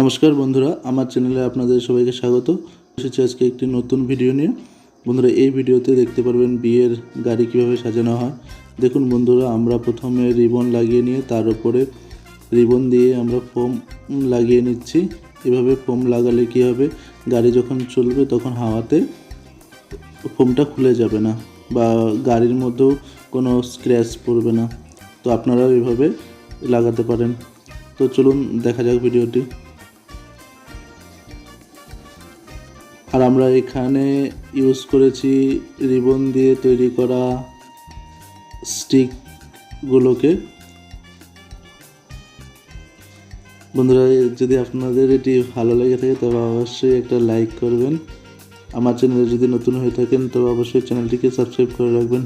নমস্কার বন্ধুরা, আমার চ্যানেলে আপনাদের সবাইকে স্বাগত। এসেছি আজকে একটি নতুন ভিডিও নিয়ে। বন্ধুরা, এই ভিডিওতে দেখতে পারবেন বিয়ের গাড়ি কীভাবে সাজানো হয়। দেখুন বন্ধুরা, আমরা প্রথমে রিবন লাগিয়ে নিয়ে তার উপরে রিবন দিয়ে আমরা ফোম লাগিয়ে নিচ্ছি। এভাবে ফোম লাগালে কী হবে, গাড়ি যখন চলবে তখন হাওয়াতে ফোমটা খুলে যাবে না বা গাড়ির মধ্যেও কোনো স্ক্র্যাচ পড়বে না। তো আপনারাও এভাবে লাগাতে পারেন। তো চলুন, দেখা যাক ভিডিওটি আর আমরা এখানে ইউজ করেছি রিবন দিয়ে তৈরি করা স্টিকগুলোকে বন্ধুরা, যদি আপনাদের এটি ভালো লেগে থাকে, তবে অবশ্যই একটা লাইক করবেন। আমার চ্যানেলে যদি নতুন হয়ে থাকেন, তবে অবশ্যই চ্যানেলটিকে সাবস্ক্রাইব করে রাখবেন।